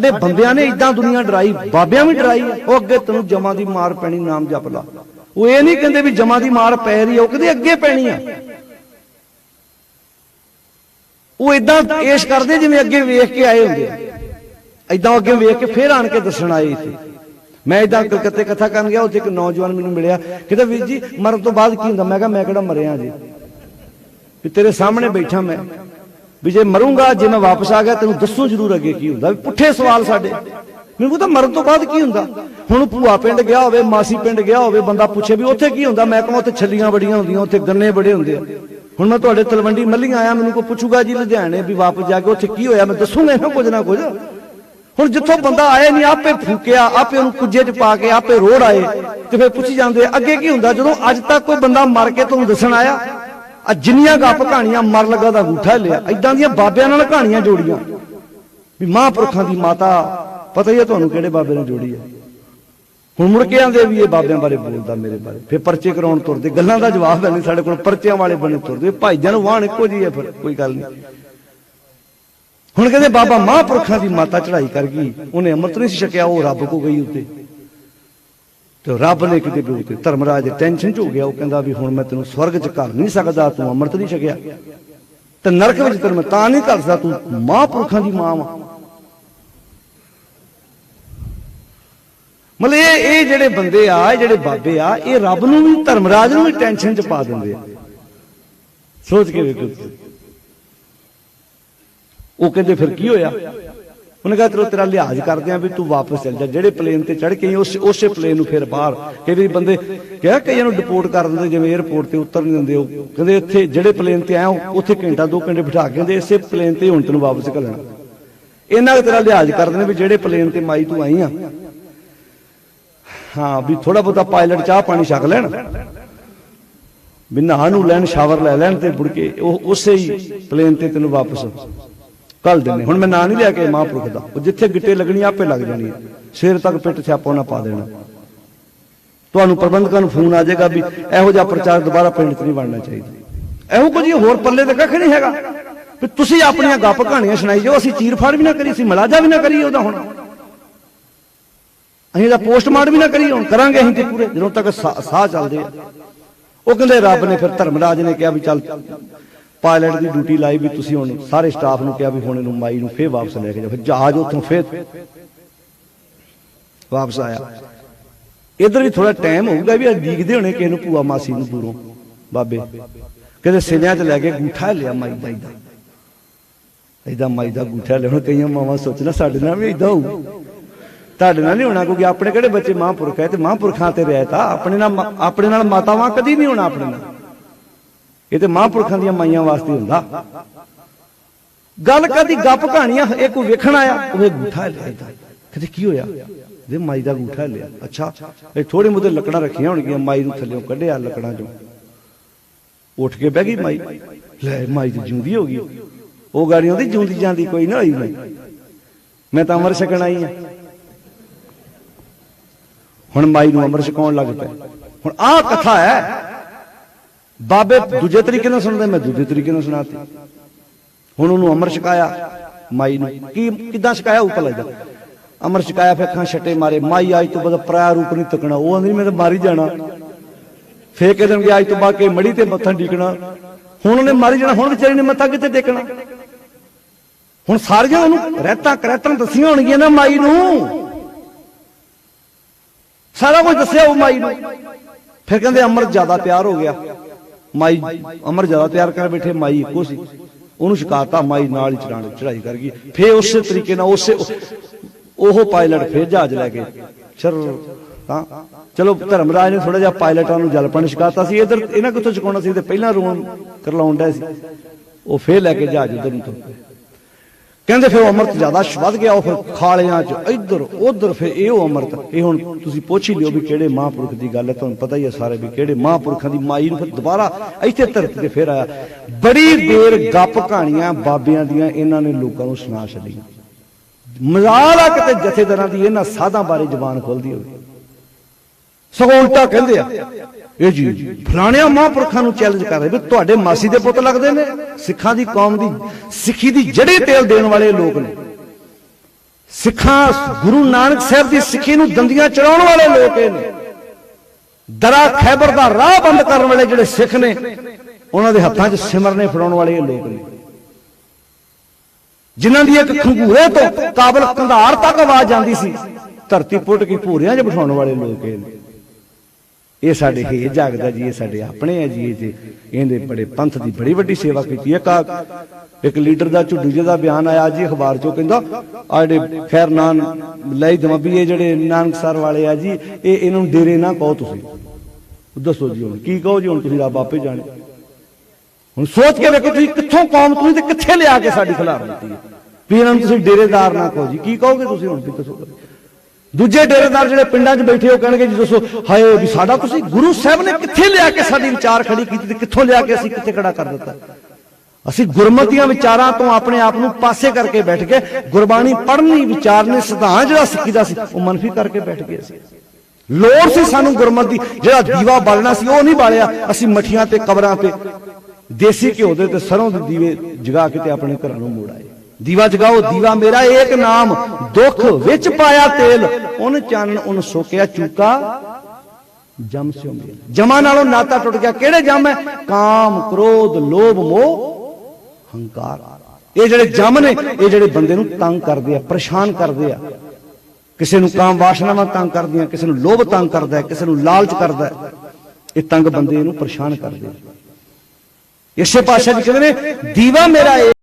ਸਾਡੇ ਬੰਦਿਆਂ ਨੇ ਇਦਾਂ ਦੁਨੀਆ ਡਰਾਈ, ਬਾਬਿਆਂ ਵੀ ਡਰਾਈ, ਉਹ ਅੱਗੇ ਤੈਨੂੰ ਜਮਾਂ ਦੀ ਮਾਰ ਪੈਣੀ, ਨਾਮ ਜਪ ਲਾ। ਉਹ ਇਹ ਨਹੀਂ ਕਹਿੰਦੇ ਵੀ ਜਮਾਂ ਦੀ ਮਾਰ ਪੈ ਰਹੀ ਆ, ਉਹ ਕਹਿੰਦੇ ਅੱਗੇ ਪੈਣੀ ਆ। ਉਹ ਇਦਾਂ ਪੇਸ਼ ਕਰਦੇ ਜਿਵੇਂ ਅੱਗੇ ਵੇਖ ਕੇ ਆਏ ਹੁੰਦੇ ਆ। ਇਦਾਂ ਅੱਗੇ ਵੇਖ ਕੇ ਫੇਰ ਆਣ ਕੇ ਦੱਸਣ ਆਏ ਸੀ। ਮੈਂ ਇਦਾਂ ਕਲਕੱਤੇ ਕਥਾ ਕਰਨ ਗਿਆ, ਉੱਥੇ ਇੱਕ ਨੌਜਵਾਨ ਮੈਨੂੰ ਮਿਲਿਆ, ਕਹਿੰਦਾ ਵੀਰ ਜੀ, ਮਰਨ ਤੋਂ ਬਾਅਦ ਕੀ ਹੁੰਦਾ? ਮੈਂ ਕਿਹਾ, ਮੈਂ ਕਿਹੜਾ ਮਰਿਆ ਜੀ। ਵੀ ਤੇਰੇ ਸਾਹਮਣੇ ਬੈਠਾ ਮੈਂ। ਵੀ ਜੇ ਮਰੂੰਗਾ, ਜੇ ਮੈਂ ਵਾਪਸ ਆ ਗਿਆ, ਤੈਨੂੰ ਦੱਸੂ ਜ਼ਰੂਰ ਅੱਗੇ ਕੀ ਹੁੰਦਾ। ਪੁੱਠੇ ਸਵਾਲ ਸਾਡੇ। ਮੈਨੂੰ ਤਾਂ ਮਰਨ ਤੋਂ ਬਾਅਦ ਕੀ ਹੁੰਦਾ। ਹੁਣ ਭੂਆ ਪਿੰਡ ਗਿਆ ਹੋਵੇ, ਮਾਸੀ ਪਿੰਡ ਗਿਆ ਹੋਵੇ, ਬੰਦਾ ਪੁੱਛੇ ਵੀ ਉੱਥੇ ਕੀ ਹੁੰਦਾ। ਮੈਂ ਕਹਾਂ ਉੱਥੇ ਛੱਲੀਆਂ ਬੜੀਆਂ ਹੁੰਦੀਆਂ, ਉੱਥੇ ਗੰਨੇ ਬੜੇ ਹੁੰਦੇ ਆ। ਹੁਣ ਮੈਂ ਤੁਹਾਡੇ ਤਲਵੰਡੀ ਮੱਲੀਆਂ ਆਇਆ, ਮੈਨੂੰ ਕੋਈ ਪੁੱਛੂਗਾ ਜੀ ਲੁਧਿਆਣੇ ਵੀ ਵਾਪਸ ਜਾ ਕੇ ਉੱਥੇ ਕੀ ਹੋਇਆ? ਮੈਂ ਦੱਸੂਗਾ ਇਹਨਾਂ ਕੁਝ ਨਾ ਕੁਝ। ਹੁਣ ਜਿੱਥੋਂ ਬੰਦਾ ਆਇਆ ਨਹੀਂ, ਆਪੇ ਫੂਕਿਆ, ਆਪੇ ਉਹਨੂੰ ਕੁੱਜੇ 'ਚ ਪਾ ਕੇ, ਆਪੇ ਰੋੜ ਆਏ ਤੇ ਫਿਰ ਪੁੱਛੀ ਜਾਂਦੇ ਅੱਗੇ ਕੀ ਹੁੰਦਾ? ਜਦੋਂ ਅੱਜ ਤੱਕ ਕੋਈ ਬੰਦਾ ਮਰ ਕੇ ਤੁਹਾਨੂੰ ਦੱਸਣ ਆਇਆ ਆ ਜਿੰਨੀਆਂ ਗੱਪ ਕਹਾਣੀਆਂ ਮਰ ਲੱਗਾ ਦਾ ਅੰਗੂਠਾ ਲਿਆ ਇਦਾਂ ਦੀਆਂ ਬਾਬਿਆਂ ਨਾਲ ਕਹਾਣੀਆਂ ਜੋੜੀਆਂ। ਵੀ ਮਹਾਂਪੁਰਖਾਂ ਦੀ ਮਾਤਾ, ਪਤਾ ਹੀ ਹੈ ਤੁਹਾਨੂੰ ਕਿਹੜੇ ਬਾਬੇ ਨੇ ਜੋੜੀ ਹੈ ਹੁਣ ਮੁੜ ਕੇ ਆਂਦੇ ਵੀ ਇਹ ਬਾਬਿਆਂ ਬਾਰੇ ਬੋਲਦਾ ਮੇਰੇ ਬਾਰੇ, ਫਿਰ ਪਰਚੇ ਕਰਾਉਣ ਤੁਰਦੇ, ਗੱਲਾਂ ਦਾ ਜਵਾਬ ਹੈ ਨਹੀਂ ਸਾਡੇ ਕੋਲ, ਪਰਚਿਆਂ ਵਾਲੇ ਬਣੇ ਤੁਰਦੇ ਭਾਈ ਭਾਈਜਾਨ ਵਾਹਣ ਇੱਕੋ ਜੀ ਹੈ ਫਿਰ, ਕੋਈ ਗੱਲ ਨਹੀਂ। ਹੁਣ ਕਹਿੰਦੇ ਬਾਬਾ ਮਹਾਂਪੁਰਖਾਂ ਦੀ ਮਾਤਾ ਚੜ੍ਹਾਈ ਕਰ ਗਈ, ਉਹਨੇ ਅੰਮ੍ਰਿਤ ਨਹੀਂ ਸੀ ਛਕਿਆ, ਉਹ ਰੱਬ ਕੋ ਗਈ ਉੱਤੇ। ਤੇ ਰੱਬ ਨੇ ਕਿਤੇ ਵੀ ਉੱਤੇ ਧਰਮਰਾਜ ਦੇ ਟੈਨਸ਼ਨ ਚ ਹੋ ਗਿਆ, ਉਹ ਕਹਿੰਦਾ ਵੀ ਹੁਣ ਮੈਂ ਤੈਨੂੰ ਸਵਰਗ ਚ ਘਰ ਨਹੀਂ ਸਕਦਾ, ਤੂੰ ਅੰਮ੍ਰਿਤ ਨਹੀਂ ਛਕਿਆ। ਤੇ ਨਰਕ ਵਿੱਚ ਤੈਨੂੰ ਮੈਂ ਤਾਂ ਨਹੀਂ ਘਰ ਸਕਦਾ ਤੂੰ ਮਹਾਂਪੁਰਖਾਂ ਦੀ ਮਾਂ ਵਾ। ਮਤਲਬ ਇਹ ਇਹ ਜਿਹੜੇ ਬੰਦੇ ਆ, ਇਹ ਜਿਹੜੇ ਬਾਬੇ ਆ, ਇਹ ਰੱਬ ਨੂੰ ਵੀ, ਧਰਮਰਾਜ ਨੂੰ ਵੀ ਟੈਨਸ਼ਨ ਚ ਪਾ ਦਿੰਦੇ ਆ। ਸੋਚ ਕੇ ਵੇਖੋ। ਉਹ ਕਹਿੰਦੇ ਫਿਰ ਕੀ ਹੋਇਆ? ਉਹਨੇ ਕਿਹਾ ਚਲੋ ਤੇਰਾ ਲਿਹਾਜ਼ ਕਰਦੇ ਆ ਵੀ ਤੂੰ ਵਾਪਸ ਚੱਲ ਜਾ। ਜਿਹੜੇ ਪਲੇਨ ਤੇ ਚੜ ਕੇ ਉਸ ਉਸੇ ਪਲੇਨ ਨੂੰ ਫਿਰ ਬਾਹਰ ਕਈ ਵਾਰੀ ਬੰਦੇ ਕਿਹਾ, ਕਈਆਂ ਨੂੰ ਡਿਪੋਰਟ ਕਰ ਦਿੰਦੇ, ਜਿਵੇਂ 에어ਪੋਰਟ ਤੇ ਉਤਰ ਨਹੀਂ ਦਿੰਦੇ ਉਹ। ਕਹਿੰਦੇ ਇੱਥੇ ਜਿਹੜੇ ਪਲੇਨ ਤੇ ਆਇਆ, ਉੱਥੇ ਘੰਟਾ, ਦੋ ਘੰਟੇ ਬਿਠਾ ਕੇ ਕਹਿੰਦੇ ਇਸੇ ਪਲੇਨ ਤੇ ਹੁਣ ਤੈਨੂੰ ਵਾਪਸ ਘੱਲਣਾ। ਇਹਨਾਂ ਕੁ ਤੇਰਾ ਲਿਹਾਜ਼ ਕਰਦੇ ਨੇ ਵੀ ਜਿਹੜੇ ਪਲੇਨ ਤੇ ਮਾਈ ਤੂੰ ਆਈ ਆ। ਹਾਂ, ਵੀ ਥੋੜਾ ਬਹੁਤਾ ਪਾਇਲਟ ਚਾਹ ਪਾਣੀ ਛਕ ਲੈਣ। ਵੀ ਨਹਾ ਨੂੰ ਲੈਣ ਸ਼ਾਵਰ ਲੈ ਲੈਣ ਤੇ ਮੁੜ ਕੇ ਉਹ ਉਸੇ ਹੀ ਪਲੇਨ ਤੇ ਤੈਨੂੰ ਵਾਪਸ ਕੱਲ ਦਿੰਨੇ ਹੁਣ ਮੈਂ ਨਾਂ ਨਹੀਂ ਲਿਆ ਕੇ ਮਹਾਂਪੁਰਖ ਦਾ। ਉਹ ਜਿੱਥੇ ਗਿੱਟੇ ਲੱਗਣੀ ਆਪੇ ਲੱਗ ਜਾਣੀ ਹੈ ਸਵੇਰ ਤੱਕ ਪਿੱਟ ਛਾਪੋ ਨਾ ਪਾ ਦੇਣਾ। ਤੁਹਾਨੂੰ ਪ੍ਰਬੰਧਕਾਂ ਨੂੰ ਫੋਨ ਆ ਜਾਏਗਾ ਵੀ ਇਹੋ ਜਿਹਾ ਪ੍ਰਚਾਰ ਦੁਬਾਰਾ ਪਿੰਡ 'ਚ ਨਹੀਂ ਬਣਨਾ ਚਾਹੀਦਾ। ਇਹੋ ਕੁਝ ਹੋਰ ਪੱਲੇ ਤੇ ਕੱਖ ਨਹੀਂ ਹੈਗਾ। ਵੀ ਤੁਸੀਂ ਆਪਣੀਆਂ ਗੱਪ ਕਹਾਣੀਆਂ ਸੁਣਾਈ ਜਾਓ, ਅਸੀਂ ਚੀਰ ਫਾੜ ਵੀ ਨਾ ਕਰੀ ਅਸੀਂ ਮਲਾਜਾ ਵੀ ਨਾ ਕਰੀਏ ਉਹਦਾ ਹੁਣ। ਅਸੀਂ ਇਹਦਾ ਪੋਸਟਮਾਰਟਮ ਵੀ ਨਾ ਕਰੀਏ, ਹੁਣ ਕਰਾਂਗੇ ਅਸੀਂ ਤੇ ਪੂਰੇ। ਜਦੋਂ ਤੱਕ ਸਾਹ ਚੱਲਦੇ ਆ। ਉਹ ਕਹਿੰਦੇ ਰੱਬ ਨੇ ਫਿਰ ਧਰਮਰਾਜ ਨੇ ਕਿਹਾ ਵੀ ਚੱਲ ਪਾਇਲਟ ਦੀ ਡਿਊਟੀ ਲਾਈ ਵੀ ਤੁਸੀਂ ਹੁਣ ਸਾਰੇ ਸਟਾਫ ਨੂੰ ਕਿਹਾ ਵੀ ਹੁਣ ਇਹਨੂੰ ਮਾਈ ਨੂੰ ਫੇਰ ਵਾਪਸ ਲੈ ਕੇ ਜਾਓ, ਫਿਰ ਜਹਾਜ਼ ਉੱਥੋਂ ਫੇਰ ਵਾਪਸ ਆਇਆ। ਇਧਰ ਵੀ ਥੋੜਾ ਟਾਈਮ ਹੋਊਗਾ ਵੀ ਦੀਖਦੇ ਹੋਣੇ ਕਿਸੇ ਨੂੰ ਭੂਆ ਮਾਸੀ ਨੂੰ ਦੂਰੋਂ, ਬਾਬੇ। ਕਹਿੰਦੇ ਸਿਵਿਆਂ 'ਚ ਲੈ ਕੇ ਗੂਠਾ ਲਿਆ ਮਾਈ ਦਾ ਇਦਾਂ ਇਦਾਂ ਮਾਈ ਦਾ ਗੂਠਾ ਲਿਆ ਹੁਣ ਕਈਆਂ ਮਾਵਾਂ ਸੋਚਣਾ ਸਾਡੇ ਨਾਲ ਵੀ ਇਦਾਂ ਹੋਊ। ਤੁਹਾਡੇ ਨਾਲ ਨਹੀਂ ਹੋਣਾ, ਕਿਉਂਕਿ ਆਪਣੇ ਕਿਹੜੇ ਬੱਚੇ ਮਹਾਂਪੁਰਖ ਹੈ ਤੇ ਮਹਾਂਪੁਰਖਾਂ ਤੇ ਰਹਿ ਤਾ ਆਪਣੇ ਨਾਲ ਆਪਣੇ ਨਾਲ ਮਾਤਾਵਾਂ ਕਦੀ ਨਹੀਂ ਹੋਣਾ ਆਪਣੇ ਨਾਲ। ਇਹ ਤੇ ਮਹਾਂਪੁਰਖਾਂ ਦੀਆਂ ਮਾਈਆਂ ਵਾਸਤੇ ਹੁੰਦਾ। ਗੱਲ ਕਦੀ ਗੱਪ ਕਹਾਣੀਆਂ, ਇਹ ਕੋਈ ਵੇਖਣ ਆਇਆ ਉਹ ਗੂਠਾ ਲਿਆ ਏਦਾਂ। ਕੀ ਹੋਇਆ? ਇਹ ਮਾਈ ਦਾ ਗੂਠਾ ਲਿਆ। ਅੱਛਾ, ਇਹ ਥੋੜੇ ਮੁੱਦੇ ਲੱਕੜਾਂ ਰੱਖੀਆਂ ਹੋਣਗੀਆਂ, ਮਾਈ ਨੂੰ ਥੱਲੇੋਂ ਕੱਢਿਆ ਲੱਕੜਾਂ ਚੋਂ। ਉੱਠ ਕੇ ਬਹਿ ਗਈ ਮਾਈ। ਲੈ, ਮਾਈ ਦੀ ਜਿਉਂਦੀ ਹੋ ਗਈ। ਉਹ ਗਾੜੀਆਂ ਦੀ ਜਿਉਂਦੀ ਜਾਂਦੀ, ਕੋਈ ਨਾ ਹੋਈ ਮੈਂ ਮੈਂ ਤਾਂ ਅਮਰ ਛਕਣ ਆਈ ਆ। ਹੁਣ ਮਾਈ ਨੂੰ ਅਮਰ ਛਕਾਉਣ ਲੱਗ ਪਿਆ। ਹੁਣ ਆਹ ਕਥਾ ਹੈ ਬਾਬੇ ਦੂਜੇ ਤਰੀਕੇ ਨਾਲ ਸੁਣਦੇ, ਮੈਂ ਦੂਜੇ ਤਰੀਕੇ ਨਾਲ ਸੁਣਾਤੀ। ਹੁਣ ਉਹਨੂੰ ਅਮਰ ਛਕਾਇਆ, ਮਾਈ ਨੂੰ। ਕੀ, ਕਿਦਾਂ ਛਕਾਇਆ, ਉੱਪਰ ਲੱਗਾ ਅਮਰ ਛਕਾਇਆ, ਫਿਰ ਅੱਖਾਂ ਛੱਟੇ ਮਾਰੇ। ਮਾਈ, ਅੱਜ ਤੋਂ ਬਾਅਦ ਪਰਾਇਆ ਰੂਪ ਨਹੀਂ ਤੱਕਣਾ। ਉਹ ਆਂਦੀ, ਮੈਂ ਤਾਂ ਮਾਰੀ ਜਾਣਾ। ਫੇਰ ਕਹਿੰਦੇ ਕਿ ਅੱਜ ਤੋਂ ਬਾਅਦ ਕੇ ਮੜੀ ਤੇ ਮੱਥਾ ਟੇਕਣਾ। ਹੁਣ ਉਹਨੇ ਮਾਰੀ ਜਾਣਾ। ਹੁਣ ਵਿਚਾਰੀ ਨੇ ਮੱਥਾ ਕਿੱਥੇ ਟੇਕਣਾ? ਹੁਣ ਸਾਰੀਆਂ ਉਹਨੂੰ ਰਹਿਤਾਂ ਕਰੈਤਾਂ ਦੱਸੀਆਂ ਹੋਣਗੀਆਂ ਨਾ ਮਾਈ ਨੂੰ। ਸਾਰਾ ਕੁਝ ਦੱਸਿਆ ਉਹ ਮਾਈ ਨੂੰ। ਫਿਰ ਕਹਿੰਦੇ, ਅਮਰ ਜ਼ਿਆਦਾ ਪਿਆਰ ਹੋ ਗਿਆ। ਮਾਈ ਅਮਰ ਜ਼ਿਆਦਾ ਤਿਆਰ ਕਰ ਬੈਠੇ, ਮਾਈ ਇੱਕੋ ਸੀ। ਉਹਨੂੰ ਸ਼ਿਕਾਇਤਾਂ ਮਾਈ ਨਾਲ ਹੀ ਚੜਾਣ ਚੜਾਈ ਕਰ ਗਈ। ਫਿਰ ਉਸੇ ਤਰੀਕੇ ਨਾਲ ਉਸੇ ਉਹ ਪਾਇਲਟ ਫਿਰ ਜਹਾਜ਼ ਲੈ ਕੇ ਚਰ ਤਾਂ ਚਲੋ ਧਰਮਰਾਜ ਨੇ ਥੋੜਾ ਜਿਹਾ ਪਾਇਲਟਾਂ ਨੂੰ ਜਲਪਣ ਸ਼ਿਕਾਇਤਾਂ ਸੀ। ਇਧਰ ਇਹਨਾਂ ਕਿੱਥੋਂ ਚੁਕਾਉਣਾ ਸੀ? ਤੇ ਪਹਿਲਾਂ ਰੂਮ ਕਰਲਾਉਣ ਡਿਆ ਸੀ। ਉਹ ਫੇਰ ਲੈ ਕੇ ਜਹਾਜ਼ ਉਧਰ ਨੂੰ ਤੁਰ ਪਏ। ਕਹਿੰਦੇ ਫਿਰ ਉਹ ਅੰਮ੍ਰਿਤ ਜ਼ਿਆਦਾ ਵੱਧ ਗਿਆ, ਉਹ ਫਿਰ ਖਾਲਿਆਂ 'ਚ ਇੱਧਰ, ਉੱਧਰ, ਫਿਰ ਇਹ ਉਹ ਅੰਮ੍ਰਿਤ। ਇਹ ਹੁਣ ਤੁਸੀਂ ਪੁੱਛ ਹੀ ਲਿਓ ਵੀ ਕਿਹੜੇ ਮਹਾਂਪੁਰਖ ਦੀ ਗੱਲ ਹੈ, ਤੁਹਾਨੂੰ ਪਤਾ ਹੀ ਹੈ ਸਾਰੇ ਵੀ ਕਿਹੜੇ ਮਹਾਂਪੁਰਖਾਂ ਦੀ ਮਾਈ ਨੂੰ ਫਿਰ ਦੁਬਾਰਾ ਇੱਥੇ ਧਰਤੀ ਤੇ ਫਿਰ ਆਇਆ। ਬੜੀ ਦੇਰ ਗੱਪ ਕਹਾਣੀਆਂ ਬਾਬਿਆਂ ਦੀਆਂ ਇਹਨਾਂ ਨੇ ਲੋਕਾਂ ਨੂੰ ਸੁਣਾ ਛੱਡੀਆਂ। ਮਜ਼ਾਲ ਆ ਕਿਤੇ ਜਥੇਦਾਰਾਂ ਦੀ ਇਹਨਾਂ ਸਾਧਾਂ ਬਾਰੇ ਜਬਾਨ ਖੋਲਦੀ ਹੋਵੇ। ਸਗੋਂ ਉਲਟਾ ਕਹਿੰਦੇ ਆ ਇਹ ਜੀ, ਫਲਾਣਿਆਂ ਮਹਾਂਪੁਰਖਾਂ ਨੂੰ ਚੈਲੰਜ ਕਰ ਰਹੇ ਵੀ ਤੁਹਾਡੇ ਮਾਸੀ ਦੇ ਪੁੱਤ ਲੱਗਦੇ ਨੇ, ਸਿੱਖਾਂ ਦੀ ਕੌਮ ਦੀ, ਸਿੱਖੀ ਦੀ ਜੜੇ ਤੇਲ ਦੇਣ ਵਾਲੇ ਲੋਕ ਨੇ। ਸਿੱਖਾਂ, ਗੁਰੂ ਨਾਨਕ ਸਾਹਿਬ ਦੀ ਸਿੱਖੀ ਨੂੰ ਦੰਦੀਆਂ ਚੜਾਉਣ ਵਾਲੇ ਲੋਕ ਇਹ ਨੇ। ਦਰਾ ਖੈਬਰ ਦਾ ਰਾਹ ਬੰਦ ਕਰਨ ਵਾਲੇ ਜਿਹੜੇ ਸਿੱਖ ਨੇ, ਉਹਨਾਂ ਦੇ ਹੱਥਾਂ 'ਚ ਸਿਮਰਨੇ ਫੜਾਉਣ ਵਾਲੇ ਇਹ ਲੋਕ ਨੇ। ਜਿਨ੍ਹਾਂ ਦੀ ਇੱਕ ਖੰਗੂਰੇ ਤੋਂ ਕਾਬਲ ਕੰਧਾਰ ਤੱਕ ਆਵਾਜ਼ ਜਾਂਦੀ ਸੀ, ਧਰਤੀ ਪੁੱਟ ਕੇ ਭੂਰਿਆਂ 'ਚ ਬਿਠਾਉਣ ਵਾਲੇ ਲੋਕ ਇਹ ਨੇ। ਇਹ ਸਾਡੇ ਹੀ ਜਾਗਦਾ ਜੀ, ਇਹ ਸਾਡੇ ਆਪਣੇ ਆ ਜੀ, ਇਹ ਇਹਦੇ ਬੜੇ ਪੰਥ ਦੀ ਬੜੀ ਵੱਡੀ ਸੇਵਾ ਕੀਤੀ। ਹੈ ਕਾ ਇੱਕ ਲੀਡਰ ਦਾ ਝੁੱਡੂ ਜੀ ਬਿਆਨ ਆਇਆ ਜੀ, ਅਖਬਾਰ ਚੋਂ ਕਹਿੰਦਾ, ਆ ਜਿਹੜੇ ਖੈਰ ਨਾਨ ਲਈ ਵੀ ਇਹ ਜਿਹੜੇ ਨਾਨਕਸਰ ਵਾਲੇ ਆ ਜੀ, ਇਹ ਇਹਨਾਂ ਨੂੰ ਡੇਰੇ ਨਾ ਕਹੋ ਤੁਸੀਂ। ਦੱਸੋ ਜੀ ਹੁਣ, ਕੀ ਕਹੋ ਜੀ ਹੁਣ ਤੁਸੀਂ ਰੱਬ ਆਪੇ ਜਾਣੇ। ਹੁਣ ਸੋਚ ਕੇ ਵੇਖੋ ਤੁਸੀਂ ਕਿੱਥੋਂ ਕੌਮ ਤੁਸੀਂ ਤੇ ਕਿੱਥੇ ਲਿਆ ਕੇ ਸਾਡੀ ਖਿਲਾਫ ਦਿੱਤੀ ਹੈ। ਵੀ ਇਹਨਾਂ ਨੂੰ ਤੁਸੀਂ ਡੇਰੇਦਾਰ ਨਾ ਕਹੋ ਜੀ, ਕੀ ਕਹੋਗੇ ਤੁਸੀਂ ਹੁਣ ਵੀ ਦੱਸੋ। ਦੂਜੇ ਡੇਰੇਦਾਰ ਜਿਹੜੇ ਪਿੰਡਾਂ 'ਚ ਬੈਠੇ ਹੋ ਕਹਿਣਗੇ ਜੀ, ਦੱਸੋ, ਹਾਏ, ਵੀ ਸਾਡਾ ਤੁਸੀਂ ਗੁਰੂ ਸਾਹਿਬ ਨੇ ਕਿੱਥੇ ਲਿਆ ਕੇ ਸਾਡੀ ਵਿਚਾਰ ਖੜੀ ਕੀਤੀ ਤੇ ਕਿੱਥੋਂ ਲਿਆ ਕੇ ਅਸੀਂ ਕਿੱਥੇ ਖੜਾ ਕਰ ਦਿੱਤਾ? ਅਸੀਂ ਗੁਰਮਤੀਆਂ ਵਿਚਾਰਾਂ ਤੋਂ ਆਪਣੇ ਆਪ ਨੂੰ ਪਾਸੇ ਕਰਕੇ ਬੈਠ ਗਏ ਗੁਰਬਾਣੀ ਪੜ੍ਹਨੀ ਵਿਚਾਰਨੀ ਸਿਧਾਂਤ ਜਿਹੜਾ ਸਿੱਖੀ ਦਾ ਸੀ, ਉਹ ਮਨਫੀ ਕਰਕੇ ਬੈਠ ਗਏ ਅਸੀਂ ਲੋੜ ਸੀ ਸਾਨੂੰ ਗੁਰਮਤ ਦੀ, ਜਿਹੜਾ ਦੀਵਾ ਬਾਲਣਾ ਸੀ, ਉਹ ਨਹੀਂ ਬਾਲਿਆ। ਅਸੀਂ ਮਠੀਆਂ ਤੇ ਕਬਰਾਂ ਤੇ ਦੇਸੀ ਘਿਓ ਦੇ ਤੇ ਸਰੋਂ ਦੇ ਦੀਵੇ ਜਗਾ ਕੇ ਤੇ ਆਪਣੇ ਘਰਾਂ ਨੂੰ ਮੋੜ ਆਏ। ਦੀਵਾ ਜਗਾਓ, ਦੀਵਾ ਮੇਰਾ ਏਕ ਨਾਮ, ਦੁੱਖ ਵਿੱਚ ਪਾਇਆ ਤੇਲ, ਉਹਨ ਚੰਨ ਉਹਨ ਸੋਕਿਆ ਚੂਕਾ, ਜਮ ਸਿਓ ਮੇਲ। ਜਮਾਂ ਨਾਲੋਂ ਨਾਤਾ ਟੁੱਟ ਗਿਆ, ਕਿਹੜੇ ਜਮ ਹੈ? ਕਾਮ, ਕ੍ਰੋਧ, ਲੋਭ, ਮੋਹ, ਹੰਕਾਰ। ਇਹ ਜਿਹੜੇ ਜਮ ਨੇ, ਇਹ ਜਿਹੜੇ ਬੰਦੇ ਨੂੰ ਤੰਗ ਕਰਦੇ ਆ, ਪਰੇਸ਼ਾਨ ਕਰਦੇ ਆ। ਕਿਸੇ ਨੂੰ ਕਾਮ ਵਾਸ਼ਨਾਵਾਂ ਤੰਗ ਕਰਦੀਆਂ, ਕਿਸੇ ਨੂੰ ਲੋਭ ਤੰਗ ਕਰਦਾ ਹੈ, ਕਿਸੇ ਨੂੰ ਲਾਲਚ ਕਰਦਾ ਹੈ, ਇਹ ਤੰਗ ਬੰਦੇ ਨੂੰ ਪਰੇਸ਼ਾਨ ਕਰਦੇ ਆ। ਇਸੇ ਪਾਸ਼ਾ ਜੀ ਕਹਿੰਦੇ ਨੇ, ਦੀਵਾ ਮੇਰਾ